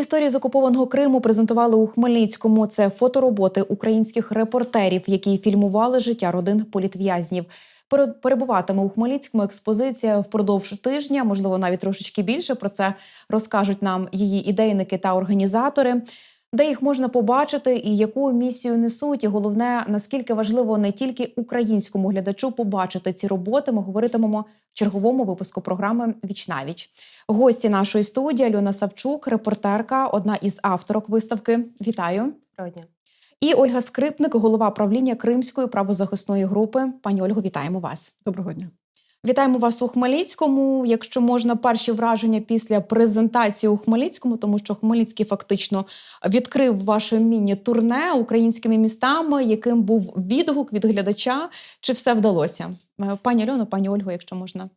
Історії з окупованого Криму презентували у Хмельницькому. Це фотороботи українських репортерів, які фільмували життя родин політв'язнів. Пере- Перебуватиме у Хмельницькому експозиція впродовж тижня, можливо, навіть трошечки більше. Про це розкажуть нам її ідейники та організатори. Де їх можна побачити і яку місію несуть, і головне наскільки важливо не тільки українському глядачу побачити ці роботи. Ми говоритимемо в черговому випуску програми Віч навіч. Гості нашої студії Альона Савчук, репортерка, одна із авторок виставки. Вітаю. Доброго дня. І Ольга Скрипник, голова правління Кримської правозахисної групи. Пані Ольго, вітаємо вас. Доброго дня. Вітаємо вас у Хмельницькому. Якщо можна, перші враження після презентації у Хмельницькому, тому що Хмельницький фактично відкрив ваше міні-турне українськими містами, яким був відгук від глядача. Чи все вдалося? Е, Пані Альоно, пані Ольго, якщо можна.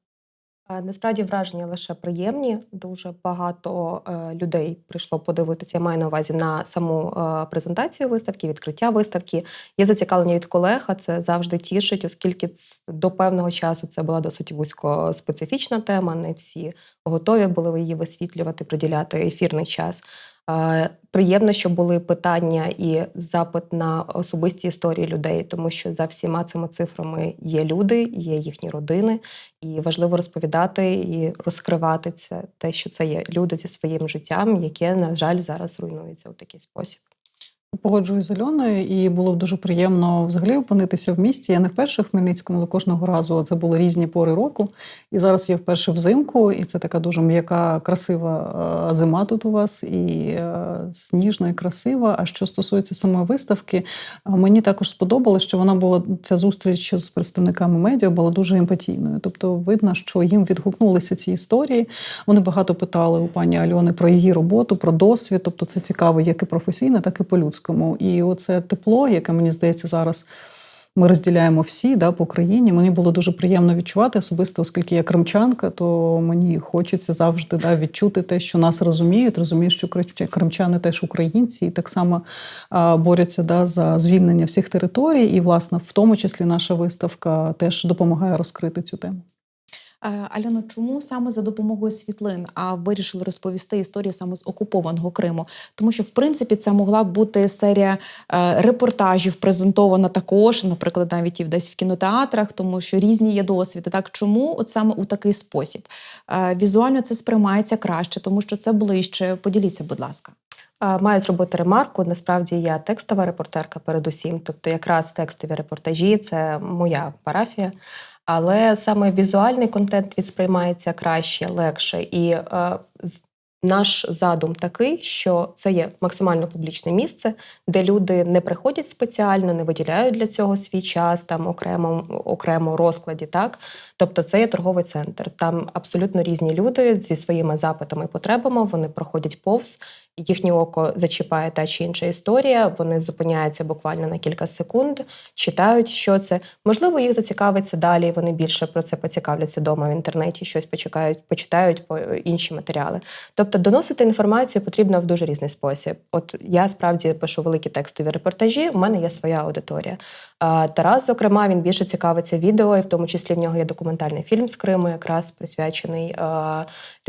Насправді враження лише приємні. Дуже багато е, людей прийшло подивитися. Я маю на увазі на саму е, презентацію виставки, відкриття виставки. Є зацікавлення від колег, а це завжди тішить, оскільки до певного часу це була досить вузько специфічна тема. Не всі готові були її висвітлювати, приділяти ефірний час. Е, Приємно, що були питання і запит на особисті історії людей, тому що за всіма цими цифрами є люди, є їхні родини, і важливо розповідати і розкривати це те, що це є люди зі своїм життям, яке на жаль зараз руйнується у такий спосіб. Погоджуюсь з Альоною, і було б дуже приємно взагалі опинитися в місті. Я не вперше в Хмельницькому, але кожного разу це були різні пори року. І зараз я вперше взимку, і це така дуже м'яка, красива е, зима тут у вас, і е, сніжна, і красива. А що стосується самої виставки, мені також сподобалось, що вона була ця зустріч з представниками медіа була дуже емпатійною. Тобто, видно, що їм відгукнулися ці історії. Вони багато питали у пані Альони про її роботу, про досвід. Тобто, це цікаво як і професійно, так і по-людському. І оце тепло, яке мені здається зараз. Ми розділяємо всі да, по країні. Мені було дуже приємно відчувати особисто, оскільки я кримчанка, то мені хочеться завжди да, відчути те, що нас розуміють, розуміють, що крим- кримчани теж українці, і так само а, борються да, за звільнення всіх територій. І, власне, в тому числі наша виставка теж допомагає розкрити цю тему. Е, Альоно, чому саме за допомогою світлин? А вирішили розповісти історію саме з окупованого Криму? Тому що, в принципі, це могла бути серія е, репортажів, презентована також, наприклад, навіть і десь в кінотеатрах, тому що різні є досвіди. Так чому от саме у такий спосіб? Е, візуально це сприймається краще, тому що це ближче. Поділіться, будь ласка. Маю зробити ремарку. Насправді я текстова репортерка передусім. Тобто, якраз текстові репортажі це моя парафія. Але саме візуальний контент відсприймається краще, легше. І е, наш задум такий, що це є максимально публічне місце, де люди не приходять спеціально, не виділяють для цього свій час там окремо, окремо розкладі. Так, тобто це є торговий центр. Там абсолютно різні люди зі своїми запитами і потребами. Вони проходять повз. Їхнє око зачіпає та чи інша історія. Вони зупиняються буквально на кілька секунд, читають, що це. Можливо, їх зацікавиться далі. Вони більше про це поцікавляться вдома в інтернеті, щось почекають, почитають по інші матеріали. Тобто, доносити інформацію потрібно в дуже різний спосіб. От я справді пишу великі текстові репортажі. У мене є своя аудиторія. Тарас, зокрема, він більше цікавиться відео, і в тому числі в нього є документальний фільм з Криму, якраз присвячений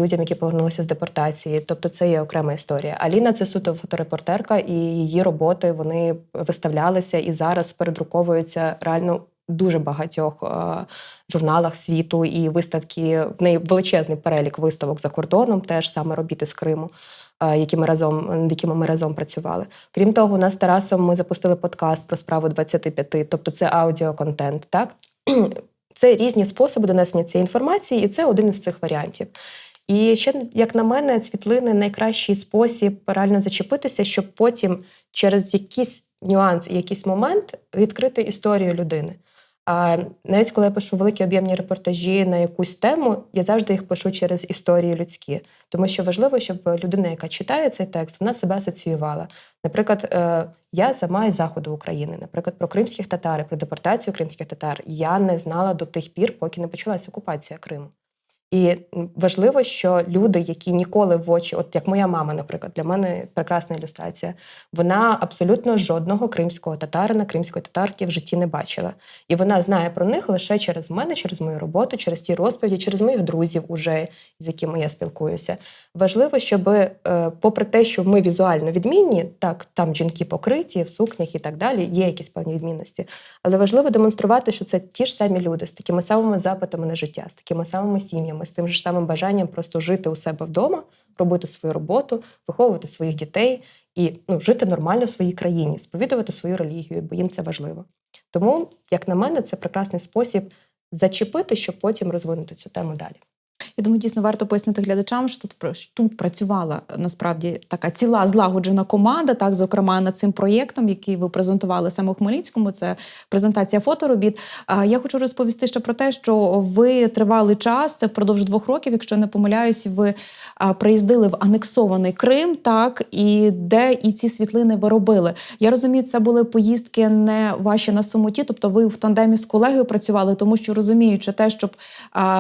людям, які повернулися з депортації. Тобто, це є окрема історія. Аліна це суто фоторепортерка, і її роботи вони виставлялися і зараз передруковуються реально. Дуже багатьох е, журналах світу і виставки в неї величезний перелік виставок за кордоном, теж саме робіти з Криму, які ми разом над якими ми разом працювали. Крім того, у нас з Тарасом ми запустили подкаст про справу 25, тобто це аудіоконтент. Так це різні способи донесення цієї інформації, і це один із цих варіантів. І ще, як на мене, світлини найкращий спосіб реально зачепитися, щоб потім через якийсь нюанс якийсь момент відкрити історію людини. А навіть коли я пишу великі об'ємні репортажі на якусь тему, я завжди їх пишу через історії людські, тому що важливо, щоб людина, яка читає цей текст, вона себе асоціювала. Наприклад, е, я сама із заходу України, наприклад, про кримських татар, про депортацію кримських татар я не знала до тих пір, поки не почалася окупація Криму. І важливо, що люди, які ніколи в очі, от як моя мама, наприклад, для мене прекрасна ілюстрація, вона абсолютно жодного кримського татарина, кримської татарки в житті не бачила. І вона знає про них лише через мене, через мою роботу, через ті розповіді, через моїх друзів, уже з якими я спілкуюся. Важливо, щоб, е, попри те, що ми візуально відмінні, так там жінки покриті в сукнях і так далі, є якісь певні відмінності. Але важливо демонструвати, що це ті ж самі люди з такими самими запитами на життя, з такими самими сім'ями, з тим ж самим бажанням просто жити у себе вдома, робити свою роботу, виховувати своїх дітей і ну, жити нормально в своїй країні, сповідувати свою релігію, бо їм це важливо. Тому, як на мене, це прекрасний спосіб зачепити, щоб потім розвинути цю тему далі. Я думаю, дійсно варто пояснити глядачам, що тут що тут працювала е, насправді така ціла злагоджена команда. Так, зокрема, над цим проєктом, який ви презентували саме у Хмельницькому. Це презентація фоторобіт. А я хочу розповісти ще про те, що ви тривалий час, це впродовж двох років, якщо не помиляюсь, ви приїздили в анексований Крим, так і де і ці світлини ви робили. Я розумію, це були поїздки не ваші на самоті, тобто ви в тандемі з колегою працювали, тому що розуміючи те, щоб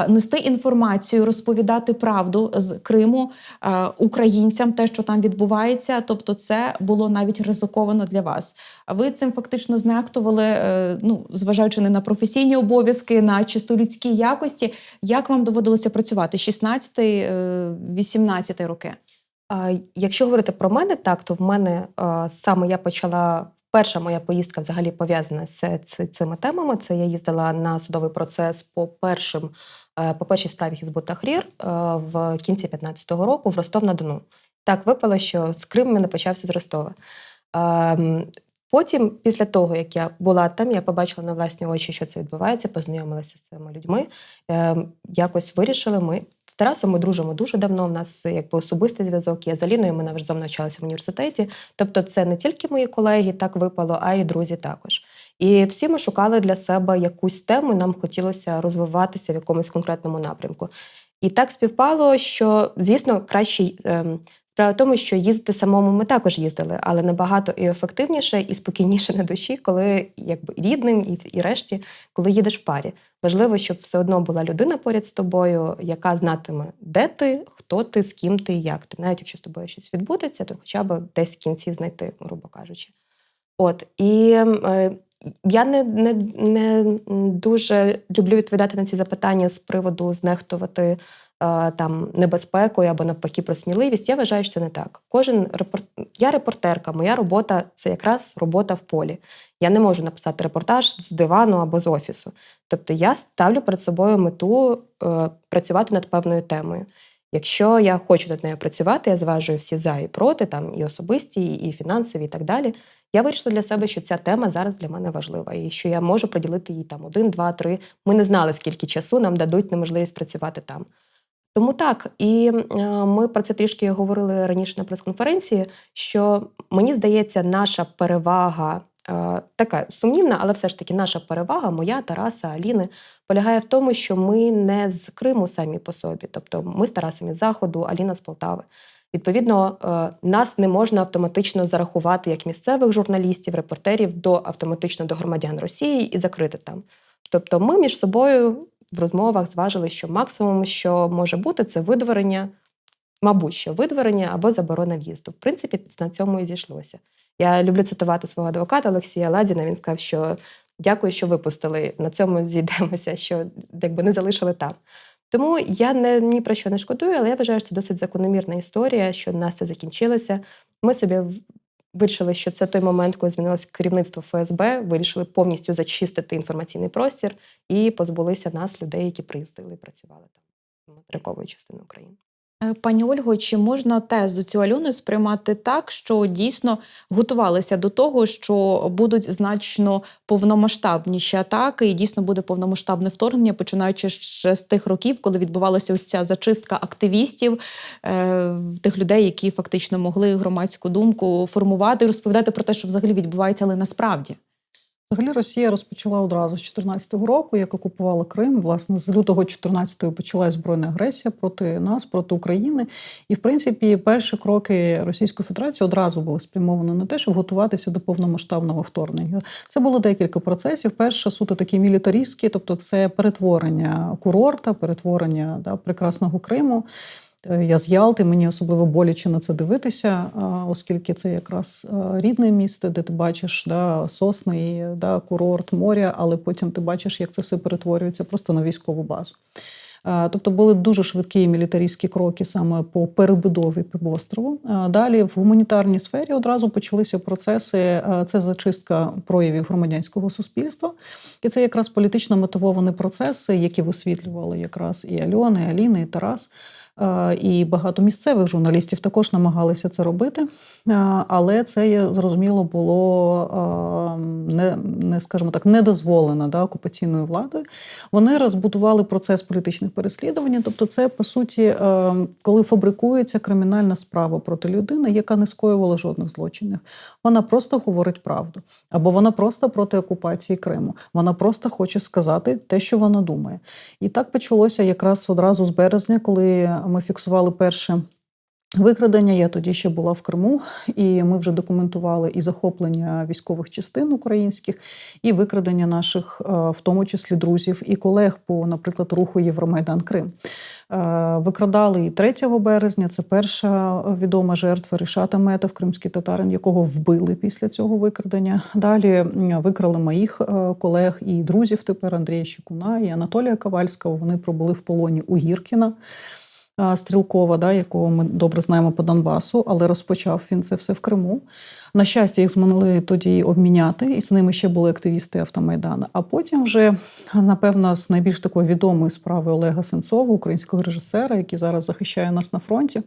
нести інформацію, розповідати правду з Криму а, українцям, те, що там відбувається. Тобто, це було навіть ризиковано для вас. А ви цим фактично знехтували, е, ну зважаючи не на професійні обов'язки, на чисто людські якості. Як вам доводилося працювати? 16-18 роки? Якщо говорити про мене, так то в мене саме я почала. Перша моя поїздка взагалі пов'язана з цими темами. Це я їздила на судовий процес по першим е, по першій справі Хізбут Тахрір е, в кінці 15-го року в Ростов-на-Дону. Так випало, що з Криму мене почався з Ростова. Ем, Потім, після того, як я була там, я побачила на власні очі, що це відбувається, познайомилася з цими людьми. Ем, Якось вирішили ми з Тарасом. Ми дружимо дуже давно. У нас якби особистий зв'язок. Я з Аліною, ми разом навчалися в університеті. Тобто, це не тільки мої колеги так випало, а й друзі також. І всі ми шукали для себе якусь тему. і Нам хотілося розвиватися в якомусь конкретному напрямку. І так співпало, що звісно краще. Ем, Справа в тому, що їздити самому ми також їздили, але набагато і ефективніше, і спокійніше на душі, коли якби рідним, і, і решті, коли їдеш в парі. Важливо, щоб все одно була людина поряд з тобою, яка знатиме, де ти, хто ти, з ким ти як ти. Навіть якщо з тобою щось відбудеться, то хоча б десь в кінці знайти, грубо кажучи. От і е, я не, не, не дуже люблю відповідати на ці запитання з приводу знехтувати е, там небезпекою або навпаки про сміливість. Я вважаю, що це не так. Кожен репорт... я репортерка, моя робота це якраз робота в полі. Я не можу написати репортаж з дивану або з офісу. Тобто я ставлю перед собою мету е, працювати над певною темою. Якщо я хочу над нею працювати, я зважую всі за і проти, там і особисті, і фінансові, і так далі. Я вирішила для себе, що ця тема зараз для мене важлива, і що я можу приділити їй там один, два, три. Ми не знали, скільки часу нам дадуть на можливість працювати там. Тому так, і е, ми про це трішки говорили раніше на прес-конференції. Що мені здається, наша перевага така сумнівна, але все ж таки наша перевага, моя Тараса, Аліни, полягає в тому, що ми не з Криму самі по собі. Тобто ми з Тарасом із Заходу, Аліна з Полтави. Відповідно, е, нас не можна автоматично зарахувати як місцевих журналістів, репортерів до автоматично до громадян Росії і закрити там. Тобто, ми між собою в розмовах зважили, що максимум, що може бути, це видворення, мабуть, що видворення або заборона в'їзду. В принципі, на цьому і зійшлося. Я люблю цитувати свого адвоката Олексія Ладіна. Він сказав, що дякую, що випустили. На цьому зійдемося, що якби не залишили там. Тому я не ні про що не шкодую, але я вважаю, що це досить закономірна історія, що в нас це закінчилося. Ми собі вирішили, що це той момент, коли змінилось керівництво ФСБ, вирішили повністю зачистити інформаційний простір і позбулися нас, людей, які приїздили і працювали там материкової частини України. Е, Пані Ольго, чи можна тезу цю Альони сприймати так, що дійсно готувалися до того, що будуть значно повномасштабніші атаки, і дійсно буде повномасштабне вторгнення, починаючи ще з тих років, коли відбувалася ось ця зачистка активістів, е, тих людей, які фактично могли громадську думку формувати і розповідати про те, що взагалі відбувається, але насправді. Взагалі Росія розпочала одразу з 2014 року, як окупувала Крим. Власне, з лютого 2014 почалась збройна агресія проти нас, проти України. І в принципі, перші кроки Російської Федерації одразу були спрямовані на те, щоб готуватися до повномасштабного вторгнення. Це було декілька процесів. Перше суто такі мілітаристські, тобто це перетворення курорта, перетворення да, прекрасного Криму. Е, Я з Ялти, мені особливо боляче на це дивитися, оскільки це якраз е, рідне місто, де ти бачиш да, сосни, да, курорт, моря, але потім ти бачиш, як це все перетворюється просто на військову базу. Е, Тобто були дуже швидкі мілітаристські кроки саме по перебудові півострову. Е, Далі в гуманітарній сфері одразу почалися процеси. е, Це зачистка проявів громадянського суспільства, і це якраз політично мотивовані процеси, які висвітлювали якраз і Альона, і Аліна, і Тарас. Е, І багато місцевих журналістів також намагалися це робити, Е, але це зрозуміло було е, не, не скажімо так, не дозволено да, окупаційною владою. Вони розбудували процес політичних переслідувань. Тобто, це по суті, коли фабрикується кримінальна справа проти людини, яка не скоювала жодних злочинів. Вона просто говорить правду, або вона просто проти окупації Криму. Вона просто хоче сказати те, що вона думає. І так почалося якраз одразу з березня, коли ми фіксували перше. Викрадення я тоді ще була в Криму, і ми вже документували і захоплення військових частин українських, і викрадення наших, е, в тому числі друзів і колег по, наприклад, руху Євромайдан Крим. Е, Викрадали і 3 березня. Це перша відома жертва Рішата Метов, кримський татарин, якого вбили після цього викрадення. Далі викрали моїх е, колег і друзів тепер Андрія Щекуна і Анатолія Ковальського. Вони пробули в полоні у Гіркіна. А, Стрілкова, да, якого ми добре знаємо по Донбасу, але розпочав він це все в Криму. На щастя, їх змогли тоді обміняти, і з ними ще були активісти Автомайдану. А потім вже, напевно, з найбільш такої відомої справи Олега Сенцова, українського режисера, який зараз захищає нас на фронті.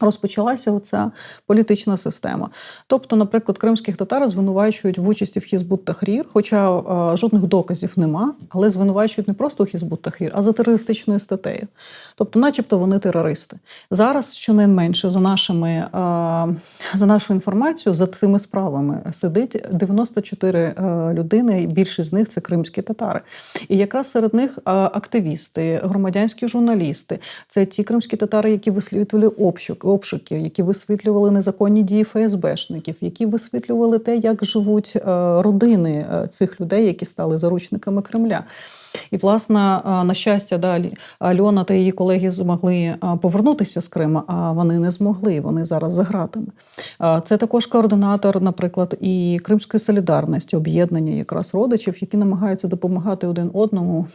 Розпочалася оця політична система. Тобто, наприклад, кримських татар звинувачують в участі в Хізбут Тахрір, хоча е, жодних доказів нема, але звинувачують не просто у Хізбут Тахрір, а за терористичною статтею. Тобто, начебто, вони терористи. Зараз, щонайменше, за нашими е, за нашою інформацією, за цими справами сидить 94 е, людини, і більшість з них це кримські татари. І якраз серед них е, активісти, громадянські журналісти, це ті кримські татари, які висвітлювали обшук, обшуки, які висвітлювали незаконні дії ФСБшників, які висвітлювали те, як живуть е, родини е, цих людей, які стали заручниками Кремля. І, власне, е, на щастя, далі Альона та її колеги змогли повернутися з Криму, а вони не змогли. Вони зараз за гратами. Це також координатор, наприклад, і Кримської солідарності, об'єднання якраз родичів, які намагаються допомагати один одному.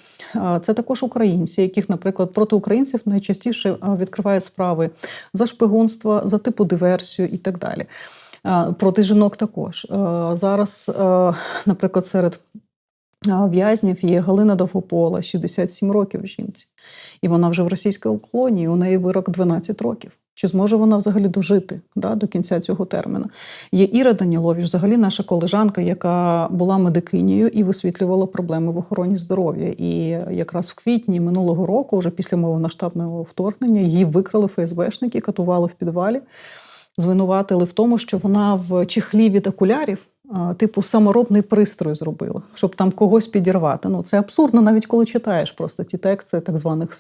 Це також українці, яких, наприклад, проти українців найчастіше відкривають справи за шпигунство, за типу диверсію і так далі. Проти жінок також. Зараз, наприклад, серед В'язнів є Галина Довгопола, 67 років жінці. І вона вже в російській колонії, у неї вирок 12 років. Чи зможе вона взагалі дожити да, до кінця цього терміну? Є Іра Данілович, взагалі наша колежанка, яка була медикинею і висвітлювала проблеми в охороні здоров'я. І якраз в квітні минулого року, вже після мовонаштабного вторгнення, її викрали ФСБшники, катували в підвалі, звинуватили в тому, що вона в чехлі від окулярів типу саморобний пристрой зробила, щоб там когось підірвати. Ну це абсурдно, навіть коли читаєш просто ті тексти так званих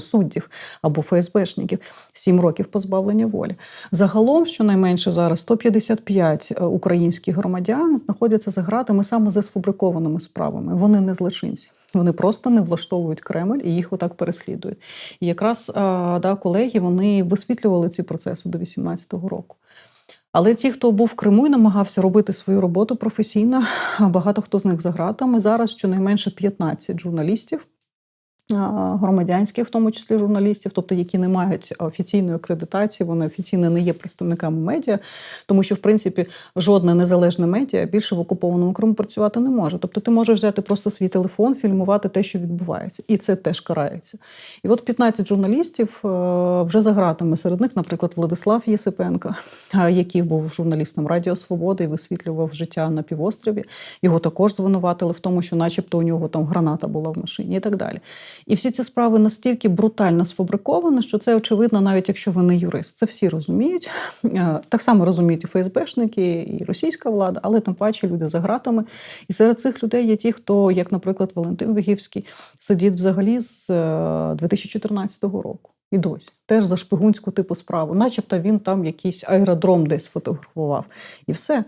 суддів або ФСБшників. Сім років позбавлення волі. Загалом, щонайменше зараз 155 е, українських громадян знаходяться за гратами саме за сфабрикованими справами. Вони не злочинці. Вони просто не влаштовують Кремль і їх отак переслідують. І якраз да, колеги вони висвітлювали ці процеси до 18-го року. Але ті, хто був в Криму і намагався робити свою роботу професійно, багато хто з них за ґратами. Зараз щонайменше 15 журналістів, громадянських, в тому числі журналістів, тобто які не мають офіційної акредитації, вони офіційно не є представниками медіа, тому що, в принципі, жодне незалежне медіа більше в окупованому Криму працювати не може. Тобто, ти можеш взяти просто свій телефон, фільмувати те, що відбувається, і це теж карається. І от 15 журналістів е, вже за ґратами. Серед них, наприклад, Владислав Єсипенко, е, який був журналістом Радіо Свободи і висвітлював життя на півострові. Його також звинуватили в тому, що, начебто, у нього там граната була в машині і так далі. І всі ці справи настільки брутально сфабриковані, що це очевидно, навіть якщо ви не юрист. Це всі розуміють. Е, Так само розуміють і ФСБшники, і російська влада, але тим паче люди за ґратами. І серед цих людей є ті, хто, як, наприклад, Валентин Вигівський, сидить взагалі з е, 2014 року. І досі теж за шпигунську типу справу, начебто він там якийсь аеродром десь фотографував. І все.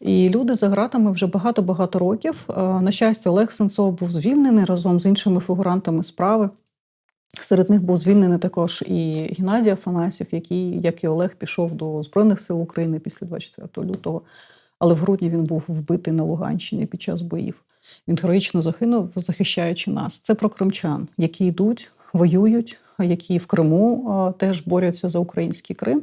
І люди за ґратами вже багато-багато років. Е, На щастя, Олег Сенцов був звільнений разом з іншими фігурантами справи. Серед них був звільнений також і Геннадій Афанасів, який, як і Олег, пішов до Збройних сил України після 24 лютого. Але в грудні він був вбитий на Луганщині під час боїв. Він героїчно загинув, захищаючи нас. Це про кримчан, які йдуть, воюють, які в Криму теж борються за український Крим.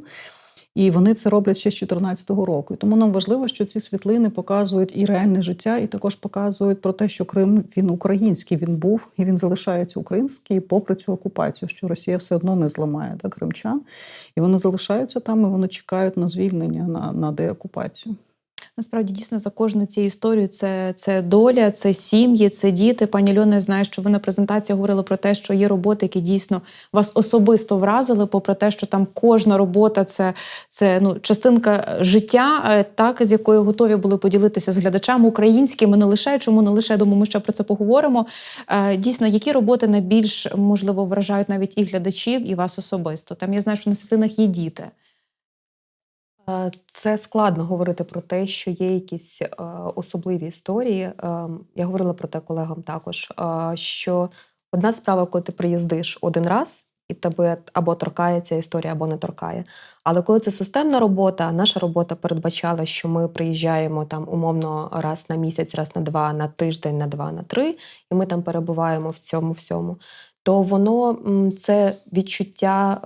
І вони це роблять ще з 2014 року. І тому нам важливо, що ці світлини показують і реальне життя, і також показують про те, що Крим він український, він був і він залишається український, попри цю окупацію, що Росія все одно не зламає да, кримчан. І вони залишаються там, і вони чекають на звільнення, на, на деокупацію. Насправді дійсно за кожну цією історією це, це доля, це сім'ї, це діти. Пані Льоно, я знаю, що ви на презентації говорили про те, що є роботи, які дійсно вас особисто вразили, попри те, що там кожна робота це, це ну, частинка життя, е, так з якою готові були поділитися з глядачами українськими, не лише чому не лише думаю, ми ще про це поговоримо. Е, Дійсно, які роботи найбільш можливо вражають навіть і глядачів, і вас особисто? Там я знаю, що на світлинах є діти. Е, Це складно говорити про те, що є якісь е, особливі історії. Е, Я говорила про те колегам також. Що одна справа, коли ти приїздиш один раз, і тебе або торкає ця історія, або не торкає. Але коли це системна робота, наша робота передбачала, що ми приїжджаємо там умовно раз на місяць, раз на два, на тиждень, на два, на три, і ми там перебуваємо в цьому всьому. То воно це відчуття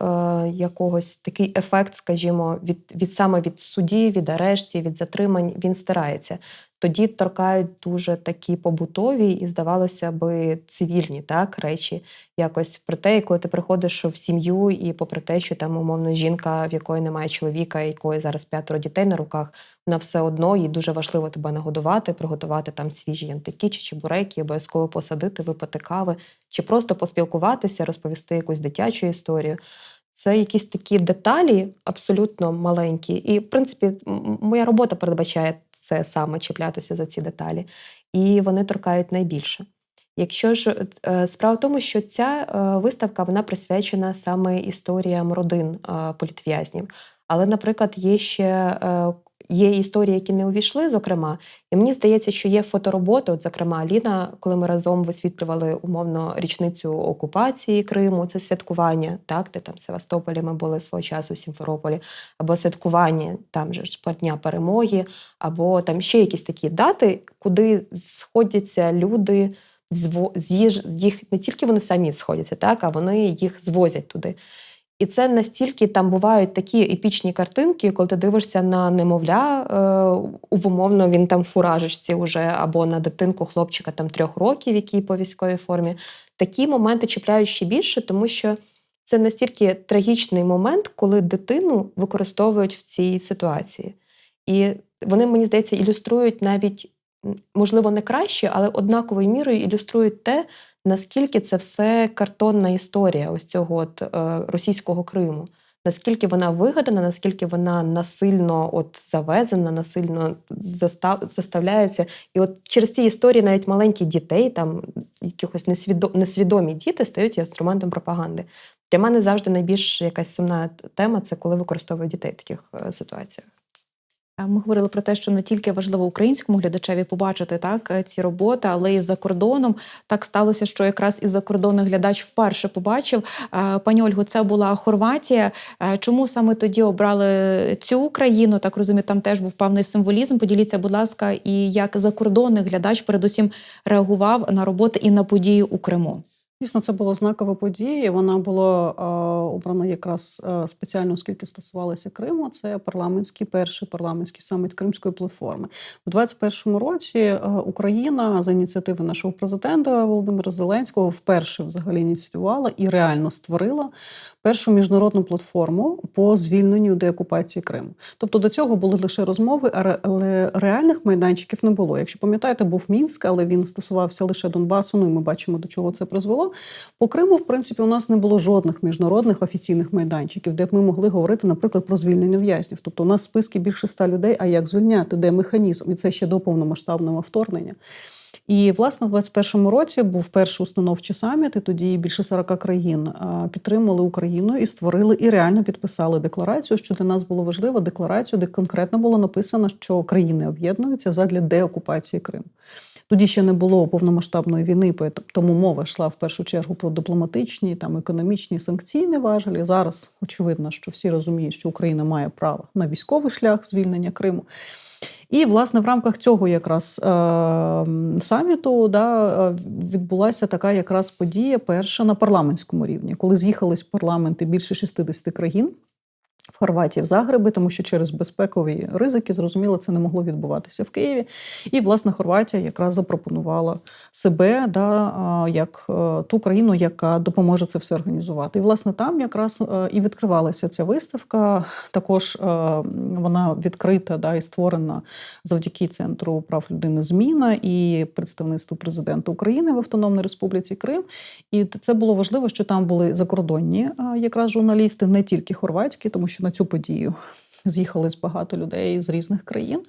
е, якогось такий ефект, скажімо, від, від саме від судді, від арештів, від затримань він стирається. Тоді торкають дуже такі побутові і, здавалося би, цивільні так, речі. Якось про те, коли ти приходиш в сім'ю, і попри те, що там умовно жінка, в якої немає чоловіка, якої зараз п'ятеро дітей на руках, вона все одно їй дуже важливо тебе нагодувати, приготувати там свіжі янтики чи чебуреки, обов'язково посадити, випити кави, чи просто поспілкуватися, розповісти якусь дитячу історію. Це якісь такі деталі абсолютно маленькі. І, в принципі, моя робота передбачає це саме чіплятися за ці деталі. І вони торкають найбільше. Якщо ж е, справа в тому, що ця е, виставка вона присвячена саме історіям родин е, політв'язнів. Але, наприклад, є ще е, є історії, які не увійшли, зокрема, і мені здається, що є фотороботи. От, зокрема, Аліна, коли ми разом висвітлювали умовно річницю окупації Криму, це святкування, так, де там в Севастополі ми були свого часу в Сімферополі, або святкування там же Дня перемоги, або там ще якісь такі дати, куди сходяться люди. з'їж- їх не тільки вони самі сходяться, так, а вони їх звозять туди. І це настільки там бувають такі епічні картинки, коли ти дивишся на немовля, е, умовно він там в фуражечці уже, або на дитинку хлопчика там трьох років, який по військовій формі. Такі моменти чіпляють ще більше, тому що це настільки трагічний момент, коли дитину використовують в цій ситуації. І вони, мені здається, ілюструють навіть, можливо, не краще, але однаковою мірою ілюструють те, наскільки це все картонна історія ось цього от, е, російського Криму. Наскільки вона вигадана, наскільки вона насильно от завезена, насильно застав, заставляється. І от через ці історії навіть маленьких дітей, там якихось несвідо, несвідомі діти стають інструментом пропаганди. Для мене завжди найбільш якась сумна тема це коли використовують дітей в таких е, ситуаціях. Ми говорили про те, що не тільки важливо українському глядачеві побачити так е, ці роботи, але і за кордоном. Так сталося, що якраз і закордонний глядач вперше побачив. Пані Ольгу, це була Хорватія. Чому саме тоді обрали цю країну? Так розумію, там теж був певний символізм. Поділіться, будь ласка, і як закордонний глядач передусім реагував на роботи і на події у Криму. Дійсно, це була знакова подія. Вона була е, обрана якраз е, спеціально, оскільки стосувалася Криму. Це парламентський перший парламентський саміт Кримської платформи. У 2021 році е, Україна за ініціативи нашого президента Володимира Зеленського вперше взагалі ініціювала і реально створила першу міжнародну платформу по звільненню деокупації Криму. Тобто до цього були лише розмови, але реальних майданчиків не було. Якщо пам'ятаєте, був Мінськ, але він стосувався лише Донбасу. Ну і ми бачимо, до чого це призвело. По Криму, в принципі, у нас не було жодних міжнародних офіційних майданчиків, де б ми могли говорити, наприклад, про звільнення в'язнів. Тобто, у нас списки більше ста людей. А як звільняти? Де механізм? І це ще до повномасштабного вторгнення. І власне в 21-му році був перший установчий саміт, і тоді більше 40 країн підтримали Україну і створили і реально підписали декларацію, що для нас було важливо декларацію, де конкретно було написано, що країни об'єднуються задля деокупації Криму. Тоді ще не було повномасштабної війни, тому мова йшла в першу чергу про дипломатичні, там економічні санкційні важелі. Зараз очевидно, що всі розуміють, що Україна має право на військовий шлях звільнення Криму. І власне в рамках цього якраз е, саміту да, е, відбулася така якраз подія перша на парламентському рівні, коли з'їхались парламенти більше 60 країн. Хорватії в Загреби, тому що через безпекові ризики, зрозуміло, це не могло відбуватися в Києві. І, власне, Хорватія якраз запропонувала себе да, як е, ту країну, яка допоможе це все організувати. І, власне, там якраз е, і відкривалася ця виставка. Також е, вона відкрита да, і створена завдяки Центру прав людини Зміна і представництву президента України в Автономній Республіці Крим. І це було важливо, що там були закордонні якраз журналісти, не тільки хорватські, тому що на цю подію. З'їхались багато людей з різних країн,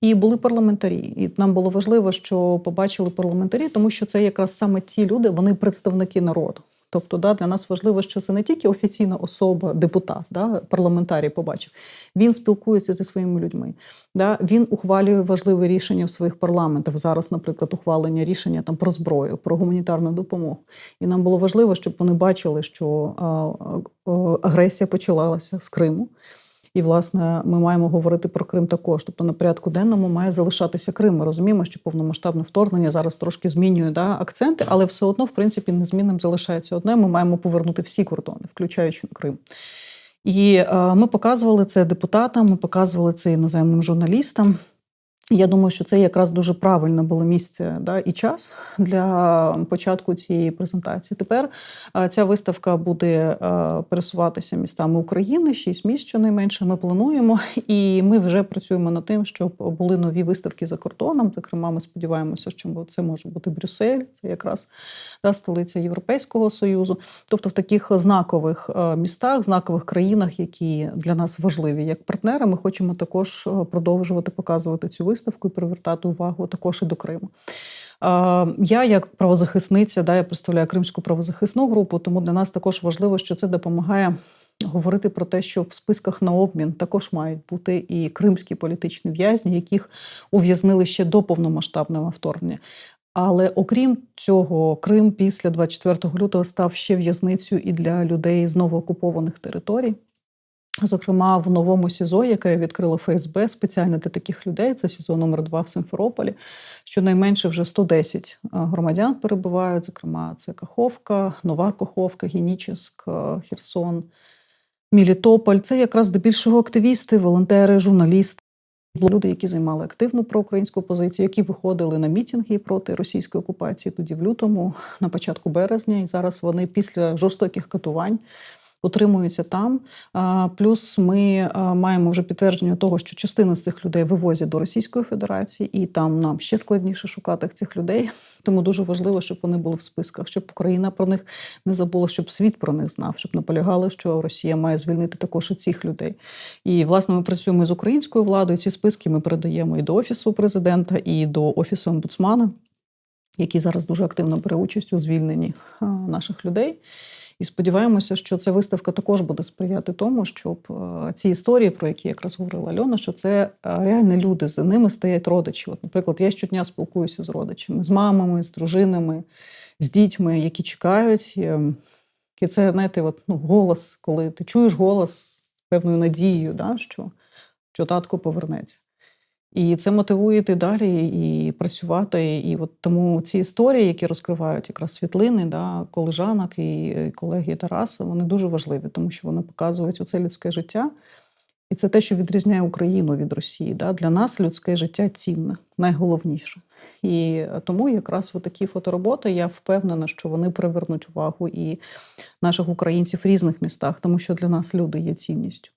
і були парламентарі. І нам було важливо, що побачили парламентарі, тому що це якраз саме ті люди, вони представники народу. Тобто, да, для нас важливо, що це не тільки офіційна особа, депутат, да, парламентарій побачив. Він спілкується зі своїми людьми. Да, він ухвалює важливі рішення в своїх парламентах. Зараз, наприклад, ухвалення рішення там про зброю, про гуманітарну допомогу. І нам було важливо, щоб вони бачили, що а, а, агресія почалася з Криму. І, власне, ми маємо говорити про Крим також. Тобто на порядку денному має залишатися Крим. Ми розуміємо, що повномасштабне вторгнення зараз трошки змінює да, акценти, але все одно, в принципі, незмінним залишається одне. Ми маємо повернути всі кордони, включаючи Крим. І е, ми показували це депутатам, ми показували це іноземним журналістам. Я думаю, що це якраз дуже правильне було місце да, і час для початку цієї презентації. Тепер е, ця виставка буде е, пересуватися містами України, шість міст щонайменше. Ми плануємо, і ми вже працюємо над тим, щоб були нові виставки за кордоном. Зокрема, ми сподіваємося, що це може бути Брюссель, це якраз да, столиця Європейського союзу. Тобто в таких знакових е, містах, знакових країнах, які для нас важливі як партнери, ми хочемо також продовжувати показувати цю виставку і привертати увагу також і до Криму. Я, як правозахисниця, да, я представляю Кримську правозахисну групу, тому для нас також важливо, що це допомагає говорити про те, що в списках на обмін також мають бути і кримські політичні в'язні, яких ув'язнили ще до повномасштабного вторгнення. Але окрім цього, Крим після 24 лютого став ще в'язницею і для людей з новоокупованих територій. Зокрема, в новому СІЗО, яке відкрило ФСБ спеціально для таких людей, це СІЗО номер 2 в Симферополі. Щонайменше вже 110 е, громадян перебувають. Зокрема, це Каховка, Нова Каховка, Генічеськ, е, Херсон, Мілітополь. Це якраз здебільшого активісти, волонтери, журналісти. Люди, які займали активну проукраїнську позицію, які виходили на мітинги проти російської окупації тоді в лютому, на початку березня, і зараз вони після жорстоких катувань утримуються там. Плюс ми маємо вже підтвердження того, що частину з цих людей вивозять до Російської Федерації, і там нам ще складніше шукати цих людей. Тому дуже важливо, щоб вони були в списках, щоб Україна про них не забула, щоб світ про них знав, щоб наполягали, що Росія має звільнити також і цих людей. І власне ми працюємо з українською владою. Ці списки ми передаємо і до офісу президента, і до офісу омбудсмана, який зараз дуже активно бере участь у звільненні наших людей. І сподіваємося, що ця виставка також буде сприяти тому, щоб е, ці історії, про які якраз говорила Альона, що це е, реальні люди, за ними стоять родичі. От, наприклад, я щодня спілкуюся з родичами, з мамами, з дружинами, з дітьми, які чекають. І це, знаєте, от, ну, голос, коли ти чуєш голос з певною надією, да, що, що татко повернеться. І це мотивує йти далі і працювати. І от тому ці історії, які розкривають якраз світлини, да, колежанок і колеги Тараса, вони дуже важливі, тому що вони показують оце людське життя. І це те, що відрізняє Україну від Росії. Да? Для нас людське життя цінне, найголовніше. І е, тому якраз такі фотороботи, я впевнена, що вони привернуть увагу і наших українців в різних містах, тому що для нас люди є цінністю.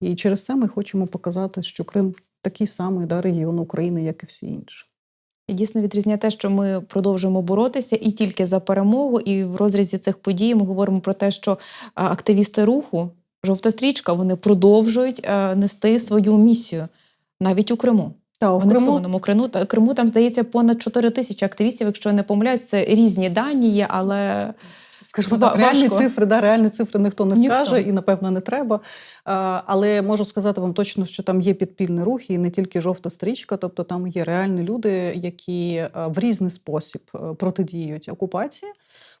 І через це ми хочемо показати, що Крим такий самий да, регіон України, як і всі інші. І дійсно відрізняє те, що ми продовжуємо боротися і тільки за перемогу. І в розрізі цих подій ми говоримо про те, що активісти руху, жовта стрічка, вони продовжують е, нести свою місію навіть у Криму. Та, В в Криму Криму, та- Криму там здається понад 4 тисячі активістів. Якщо я не помиляюсь, це різні дані є, але Скажімо Ва- так, реальні цифри, да, реальні цифри ніхто не Ніхто. скаже і, напевно, не треба. А, але можу сказати вам точно, що там є підпільний рух і не тільки жовта стрічка, тобто там є реальні люди, які в різний спосіб е, протидіють окупації.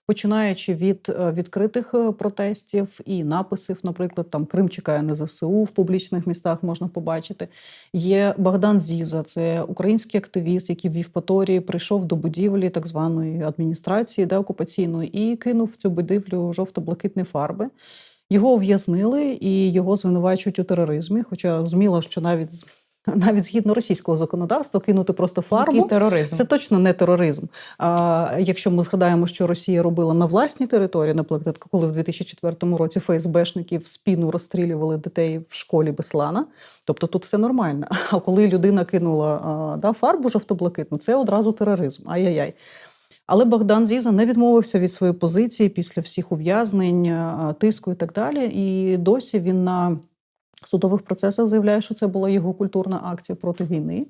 Починаючи від е, відкритих е, протестів і написів, наприклад, там Крим чекає на ЗСУ в публічних містах можна побачити. Є Богдан Зіза, це український активіст, який в Євпаторії прийшов до будівлі так званої адміністрації да, окупаційної і кинув в цю будівлю жовто-блакитні фарби. Його ув'язнили і його звинувачують у тероризмі. Хоча зрозуміло, що навіть навіть згідно російського законодавства кинути просто фарбу який тероризм. це точно не тероризм. А якщо ми згадаємо, що Росія робила на власній території, наприклад, коли в 2004 році ФСБшників в спіну розстрілювали дітей в школі Беслана, тобто тут все нормально. А коли людина кинула а, да, фарбу жовто-блакитну, це одразу тероризм. Ай-яй-яй. Але Богдан Зіза не відмовився від своєї позиції після всіх ув'язнень, тиску і так далі. І досі він на судових процесах заявляє, що це була його культурна акція проти війни.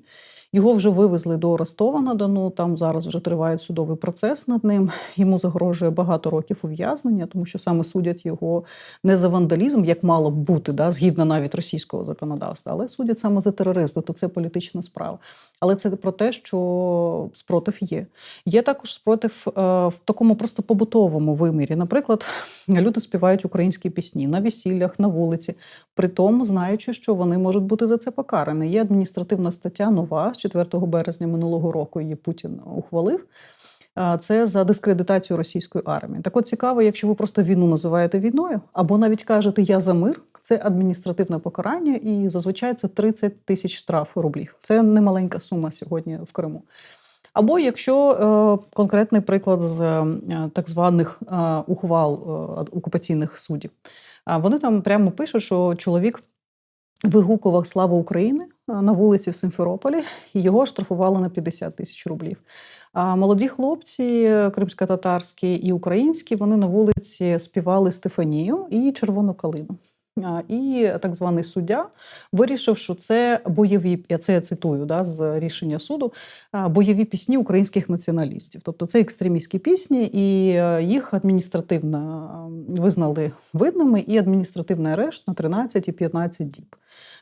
Його вже вивезли до Ростова на Дону. Там зараз вже триває судовий процес над ним. Йому загрожує багато років ув'язнення, тому що саме судять його не за вандалізм, як мало б бути, да, згідно навіть російського законодавства, але судять саме за тероризм, тобто це політична справа. Але це про те, що спротив є. Є також спротив е, в такому просто побутовому вимірі. Наприклад, люди співають українські пісні на весіллях, на вулиці, при тому знаючи, що вони можуть бути за це покарані. Є адміністративна стаття нова 4 березня минулого року. Її Путін ухвалив. Це за дискредитацію російської армії. Так от цікаво, якщо ви просто війну називаєте війною, або навіть кажете Я за мир, це адміністративне покарання, і зазвичай це 30 тисяч штраф рублів. Це немаленька сума сьогодні в Криму. Або якщо е, конкретний приклад з е, так званих е, ухвал е, окупаційних суддів, а вони там прямо пишуть, що чоловік вигукував Славу Україні е, на вулиці в Симферополі, і його штрафували на 50 тисяч рублів. А молоді хлопці, кримсько-татарські і українські, вони на вулиці співали Стефанію і Червону калину. І так званий суддя вирішив, що це бойові, я це я цитую да, з рішення суду, бойові пісні українських націоналістів. Тобто це екстремістські пісні, і е, їх адміністративно визнали видними, і адміністративний арешт на 13 і 15 діб.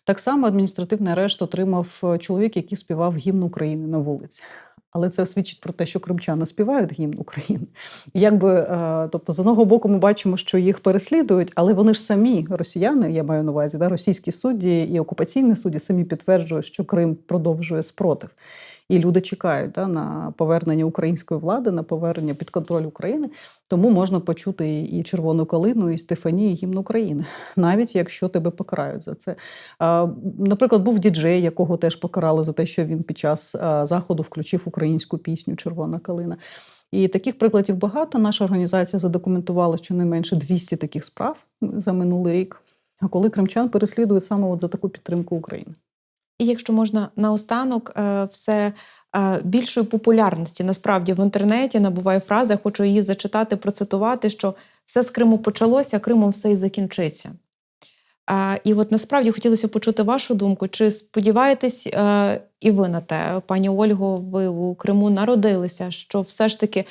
Так само адміністративний арешт отримав е, чоловік, який співав гімн України на вулиці. Але це свідчить про те, що кримчани співають гімн України. Якби, е, тобто, з одного боку, ми бачимо, що їх переслідують, але вони ж самі росіяни, я маю на увазі, да, російські судді і окупаційні судді самі підтверджують, що Крим продовжує спротив. І люди чекають да, на повернення української влади, на повернення під контроль України. Тому можна почути і- червону калину, і Стефанію, і гімн України, навіть якщо тебе покарають за це. Наприклад, був діджей, якого теж покарали за те, що він під час заходу включив українську пісню Червона калина. І таких прикладів багато. Наша організація задокументувала щонайменше 200 таких справ за минулий рік, коли кримчан переслідують саме от за таку підтримку України. І якщо можна наостанок, е, все е, більшої популярності насправді в інтернеті набуває фраза, я хочу її зачитати, процитувати, що все з Криму почалося, Кримом все і закінчиться. Е, І от насправді хотілося почути вашу думку. Чи сподіваєтесь і ви на те, пані Ольго, ви у Криму народилися, що все ж таки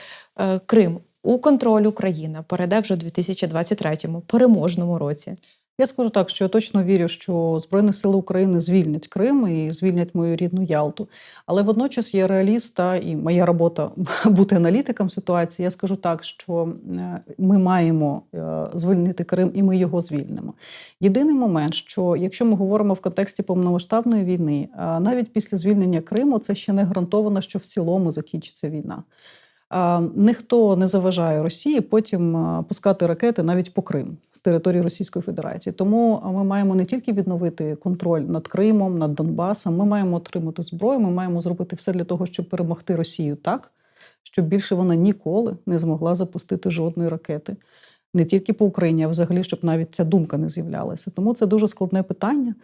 Крим у контроль України перейде вже у 2023 переможному році? Я скажу так, що я точно вірю, що Збройні Сили України звільнять Крим і звільнять мою рідну Ялту. Але водночас я реаліст та і моя робота бути аналітиком ситуації. Я скажу так, що е, ми маємо е, звільнити Крим, і ми його звільнимо. Єдиний момент, що якщо ми говоримо в контексті повномасштабної війни, навіть після звільнення Криму це ще не гарантовано, що в цілому закінчиться війна. Ніхто не заважає Росії потім пускати ракети навіть по Крим з території Російської Федерації. Тому ми маємо не тільки відновити контроль над Кримом, над Донбасом. Ми маємо отримати зброю. Ми маємо зробити все для того, щоб перемогти Росію так, щоб більше вона ніколи не змогла запустити жодної ракети. Не тільки по Україні, а взагалі, щоб навіть ця думка не з'являлася. Тому це дуже складне питання,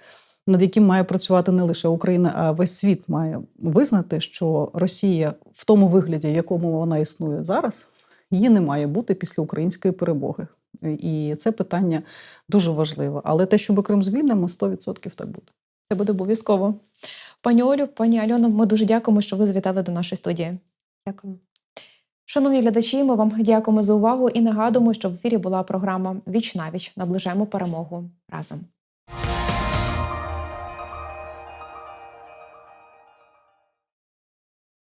над яким має працювати не лише Україна, а весь світ має визнати, що Росія в тому вигляді, в якому вона існує зараз, її не має бути після української перемоги. І це питання дуже важливе. Але те, що ми Крим звільнимо, 100% так буде. Це буде обов'язково. Пані Олю, пані Альоно, ми дуже дякуємо, що ви завітали до нашої студії. Дякую. Шановні глядачі, ми вам дякуємо за увагу і нагадуємо, що в ефірі була програма Віч на віч. Наближаємо перемогу разом.